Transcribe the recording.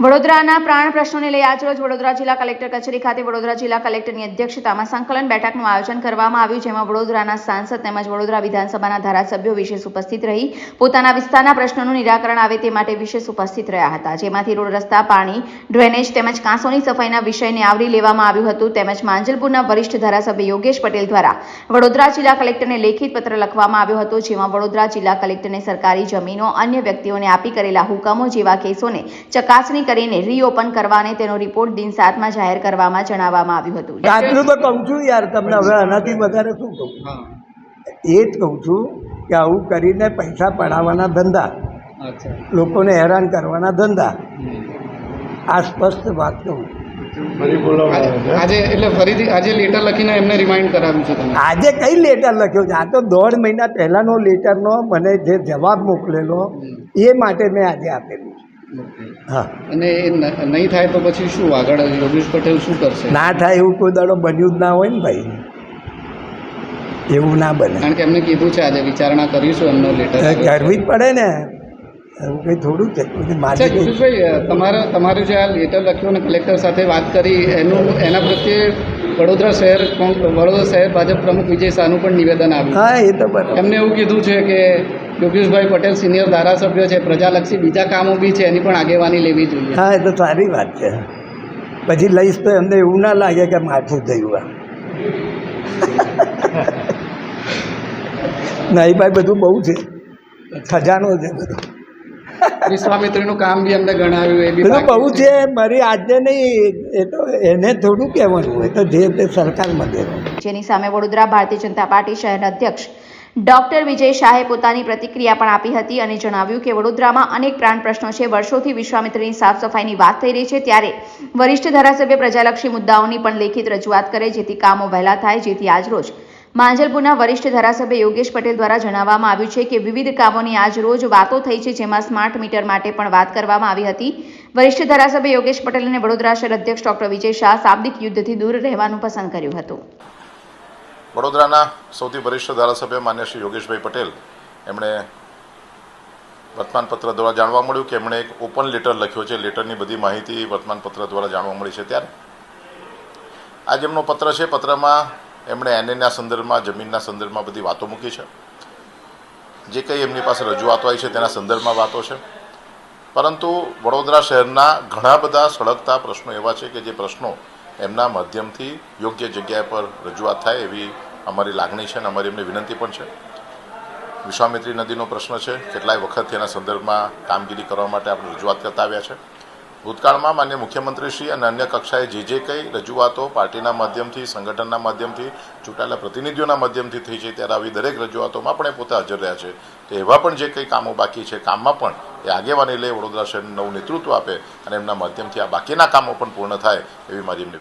વડોદરાના પ્રાણ પ્રશ્નોને લઈ આજરોજ વડોદરા જિલ્લા કલેક્ટર કચેરી ખાતે વડોદરા જિલ્લા કલેક્ટરની અધ્યક્ષતામાં સંકલન બેઠકનું આયોજન કરવામાં આવ્યું, જેમાં વડોદરાના સાંસદ તેમજ વડોદરા વિધાનસભાના ધારાસભ્યો વિશેષ ઉપસ્થિત રહી, પોતાના વિસ્તારના પ્રશ્નોનું નિરાકરણ આવે તે માટે વિશેષ ઉપસ્થિત રહ્યા હતા. જેમાંથી રોડ રસ્તા, પાણી, ડ્રેનેજ તેમજ કાંસોની સફાઈના વિષયને આવરી લેવામાં આવ્યું હતું. તેમજ માંજલપુરના વરિષ્ઠ ધારાસભ્ય યોગેશ પટેલ દ્વારા વડોદરા જિલ્લા કલેક્ટરને લેખિત પત્ર લખવામાં આવ્યો હતો, જેમાં વડોદરા જિલ્લા કલેક્ટરને સરકારી જમીનો અન્ય વ્યક્તિઓને આપી કરેલા હુકમો જેવા કેસોને ચકાસણી કરીને રીઓપન કરવાને તેનો રિપોર્ટ દિન સાતમાં જાહેર કરવામાં જણાવવામાં આવ્યું હતું. આટલું તો કહું છું યાર તમને હવે આનાથી વધારે શું કહું? એ જ કહું છું કે આવું કરીને પૈસા પડાવવાના ધંધા. લોકોને હેરાન કરવાના ધંધા. આ સ્પષ્ટ વાત કહું. આજે એટલે ફરીથી આજે લેટર લખીને એમને રિમાઇન્ડ કરાવ્યું છે આજે કઈ લેટર લખ્યો છે? આ તો દોઢ મહિના પહેલાંનો લેટરનો મને જે જવાબ મોકલેલો એ માટે મેં આજે આપેલું હા. અને એ નહીં થાય તો પછી શું આગળ યોગેશ પટેલ શું કરશે? ના થાય એવું કોઈ દાડો બન્યું જ ના હોય ને ભાઈ. એવું ના બને. કારણ કે એમને કીધું છે આજે વિચારણા કરીશું એમનો લેટર કરવી જ પડે ને. એવું કંઈ થોડું છે મારી યોગેશભાઈ તમારા તમારું જે આ લેટર લખ્યું અને કલેક્ટર સાથે વાત કરી એનું એના પ્રત્યે વડોદરા શહેર વડોદરા શહેર ભાજપ પ્રમુખ વિજય શાહનું પણ નિવેદન આવ્યું. હા એ તો બરાબર. એમને એવું કીધું છે કે યોગેશભાઈ પટેલ સિનિયર ધારાસભ્ય છે પ્રજાલક્ષી બીજા કામો બી છે એની પણ આગેવાની લેવી જોઈએ. હા એ તો સારી વાત છે. પછી લઈશ તો એમને એવું ના લાગે કે માઠું થયું આ. નહીં ભાઈ બધું બહુ છે. ખજાનો છે બધો. વિશ્વામિત્રીનું કામ બી એમને ગણાવ્યું એ બી બધું બહુ છે. મારી આજે નહીં એ તો એને થોડું કહેવાનું એ તો જે તે સરકારમાં દેવાનું જેની સામે વડોદરા ભારતીય જનતા પાર્ટી શહેર અધ્યક્ષ ડોક્ટર વિજય શાહે પોતાની પ્રતિક્રિયા પણ આપી હતી અને જણાવ્યું કે વડોદરામાં અનેક પ્રાણ પ્રશ્નો છે. વર્ષોથી વિશ્વામિત્રીની સાફ સફાઈની વાત થઈ રહી છે ત્યારે વરિષ્ઠ ધારાસભ્ય પ્રજાલક્ષી મુદ્દાઓની પણ લેખિત રજૂઆત કરે જેથી કામો વહેલા થાય જેથી આજરોજ માંજલપુરના વરિષ્ઠ ધારાસભ્ય યોગેશ પટેલ દ્વારા જણાવવામાં આવ્યું છે કે વિવિધ કામોની આજ રોજ વાતો થઈ છે જેમાં સ્માર્ટ મીટર માટે પણ વાત કરવામાં આવી હતી. વરિષ્ઠ ધારાસભ્ય યોગેશ પટેલ અને વડોદરા શહેર અધ્યક્ષ ડોક્ટર વિજય શાહ શાબ્દિક યુદ્ધથી દૂર રહેવાનું પસંદ કર્યું હતું. વડોદરાના સૌથી વરિષ્ઠ ધારાસભ્ય માન્ય શ્રી યોગેશભાઈ પટેલ. એમણે વર્તમાનપત્ર દ્વારા જાણવા મળ્યું કે એમણે એક ઓપન લેટર લખ્યો છે. લેટરની બધી માહિતી વર્તમાનપત્ર દ્વારા જાણવા મળી છે. ત્યારે આ જેમનો પત્ર છે. પત્રમાં એમણે એનએના સંદર્ભમાં, જમીનના સંદર્ભમાં બધી વાતો મૂકી છે. જે કંઈ એમની પાસે રજૂઆતો આવી છે તેના સંદર્ભમાં વાતો છે. પરંતુ વડોદરા શહેરના ઘણા બધા સળગતા પ્રશ્નો એવા છે કે જે પ્રશ્નો એમના માધ્યમથી યોગ્ય જગ્યાએ પર રજૂઆત થાય એવી અમારી લાગણી છે અને અમારી એમને વિનંતી પણ છે. વિશ્વામિત્રી નદીનો પ્રશ્ન છે. કેટલાય વખત તેના સંદર્ભમાં કામગીરી કરવા માટે આપણે રજૂઆત કરતા આવ્યા છે. ભૂતકાળમાં માન્ય મુખ્યમંત્રીશ્રી અને અન્ય કક્ષાએ જે જે કંઈ રજૂઆતો પાર્ટીના માધ્યમથી, સંગઠનના માધ્યમથી, ચૂંટાયેલા પ્રતિનિધિઓના માધ્યમથી થઈ છે ત્યારે આવી દરેક રજૂઆતોમાં પણ એ પોતે હાજર રહ્યા છે. તો એવા પણ જે કંઈ કામો બાકી છે, કામમાં પણ એ આગેવાની લઈ વડોદરા શહેરનું નવું નેતૃત્વ આપે અને એમના માધ્યમથી આ બાકીના કામો પણ પૂર્ણ થાય એવી મારી એમની